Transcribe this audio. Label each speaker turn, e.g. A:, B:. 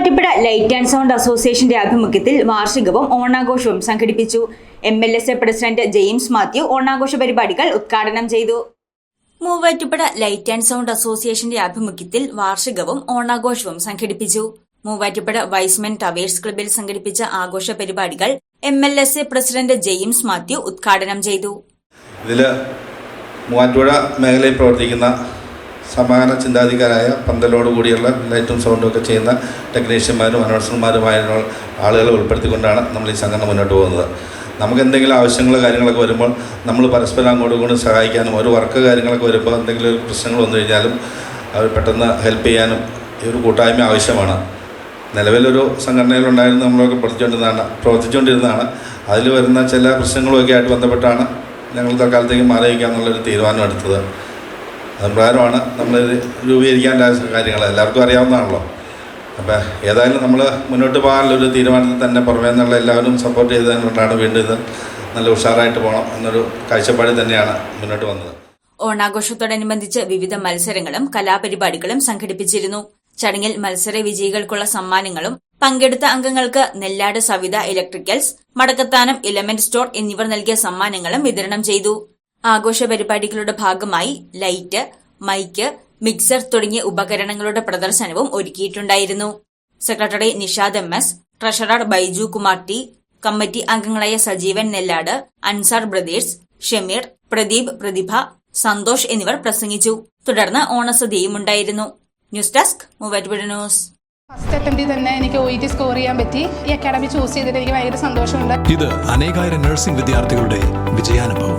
A: Muvattupuzha light and sound അസോസിയേഷന്റെ ആഭിമുഖ്യത്തിൽ വാർഷികവും ഓണാഘോഷവും സംഘടിപ്പിച്ചു. M L S A president James Mathew ഓണാഘോഷ പരിപാടികൾ ഉദ്ഘാടനം ചെയ്തു. മൂവാറ്റുപുഴ ലൈറ്റ് ആൻഡ് സൗണ്ട് അസോസിയേഷന്റെ ആഭിമുഖ്യത്തിൽ വാർഷികവും ഓണാഘോഷവും സംഘടിപ്പിച്ചു. മൂവാറ്റുപുഴ വൈസ്മെൻ ടവേഴ്സ് ക്ലബിൽ സംഘടിപ്പിച്ച ആഘോഷ പരിപാടികൾ M L S A president James Mathew ഉദ്ഘാടനം ചെയ്തു.
B: ഇതിൽ മൂവാറ്റുപുഴ മേഖലയിൽ പ്രവർത്തിക്കുന്ന സമാന ചിന്താധികാരായ പന്തലോട് കൂടിയുള്ള ലൈറ്റും സൗണ്ടും ഒക്കെ ചെയ്യുന്ന ടെക്നീഷ്യന്മാരും അനൗൺസർമാരുമായ ആളുകളെ ഉൾപ്പെടുത്തിക്കൊണ്ടാണ് നമ്മൾ ഈ സംഘടന മുന്നോട്ട് പോകുന്നത്. നമുക്ക് എന്തെങ്കിലും ആവശ്യങ്ങൾ കാര്യങ്ങളൊക്കെ വരുമ്പോൾ നമ്മൾ പരസ്പരം അങ്ങോട്ടും ഇങ്ങോട്ടും സഹായിക്കാനും ഒരു വർക്ക് കാര്യങ്ങളൊക്കെ വരുമ്പോൾ എന്തെങ്കിലും പ്രശ്നങ്ങൾ വന്നു കഴിഞ്ഞാലും അവർ പെട്ടെന്ന് ഹെൽപ്പ് ചെയ്യാനും ഈ ഒരു കൂട്ടായ്മ ആവശ്യമാണ്. നിലവിലൊരു സംഘടനയിലുണ്ടായിരുന്നു നമ്മളൊക്കെ പ്രവർത്തിച്ചുകൊണ്ടിരുന്നതാണ് പ്രവർത്തിച്ചുകൊണ്ടിരുന്നതാണ്. അതിൽ വരുന്ന ചില പ്രശ്നങ്ങളുമൊക്കെ ആയിട്ട് ബന്ധപ്പെട്ടാണ് ഞങ്ങൾ തൽക്കാലത്തേക്ക് മാറി വയ്ക്കുക എന്നുള്ളൊരു തീരുമാനം എടുത്തത്. അതുപ്രകാരമാണ് നമ്മൾ രൂപീകരിക്കാൻ കാര്യങ്ങൾ എല്ലാവർക്കും അറിയാവുന്നതാണല്ലോ. അപ്പോൾ ഏതായാലും നമ്മൾ മുന്നോട്ട് പോകാനുള്ളൊരു തീരുമാനത്തിൽ തന്നെ പുറമേ നിന്നുള്ള എല്ലാവരും സപ്പോർട്ട് ചെയ്തതുകൊണ്ടാണ് വീണ്ടും ഇത് നല്ല ഉഷാറായിട്ട് പോകണം എന്നൊരു കാഴ്ചപ്പാടിൽ തന്നെയാണ് മുന്നോട്ട് വന്നത്.
A: ഓണാഘോഷത്തോടനുബന്ധിച്ച് വിവിധ മത്സരങ്ങളും കലാപരിപാടികളും സംഘടിപ്പിച്ചിരുന്നു. ചടങ്ങിൽ മത്സര വിജയികൾക്കുള്ള സമ്മാനങ്ങളും പങ്കെടുത്ത അംഗങ്ങൾക്ക് Nellad Savitha electricals Madakkathanam element store എന്നിവർ നൽകിയ സമ്മാനങ്ങളും വിതരണം ചെയ്തു. ആഘോഷ പരിപാടികളുടെ ഭാഗമായി ലൈറ്റ് മൈക്ക് മിക്സർ തുടങ്ങിയ ഉപകരണങ്ങളുടെ പ്രദർശനവും ഒരുക്കിയിട്ടുണ്ടായിരുന്നു. Secretary Nishad M S treasurer Baiju Kumar T committee അംഗങ്ങളായ സജീവൻ നെല്ലാട് അൻസാർ ബ്രദേഴ്സ് ഷമീർ പ്രദീപ് പ്രതിഭ സന്തോഷ് എന്നിവർ പ്രസംഗിച്ചു. തുടർന്ന് ഓണസദ്യയും ഉണ്ടായിരുന്നു. News desk Muvattupuzha news.
C: First അറ്റംപ്റ്റിൽ തന്നെ എനിക്ക് ഒ ടി സ്കോർ ചെയ്യാൻ പറ്റി. ഈ അക്കാഡമി ചൂസ് ചെയ്തിട്ട് എനിക്ക് ഭയങ്കര സന്തോഷമുണ്ട്.
D: ഇത് അനേകായിരം നഴ്സിംഗ് വിദ്യാർത്ഥികളുടെ വിജയാനുഭവം.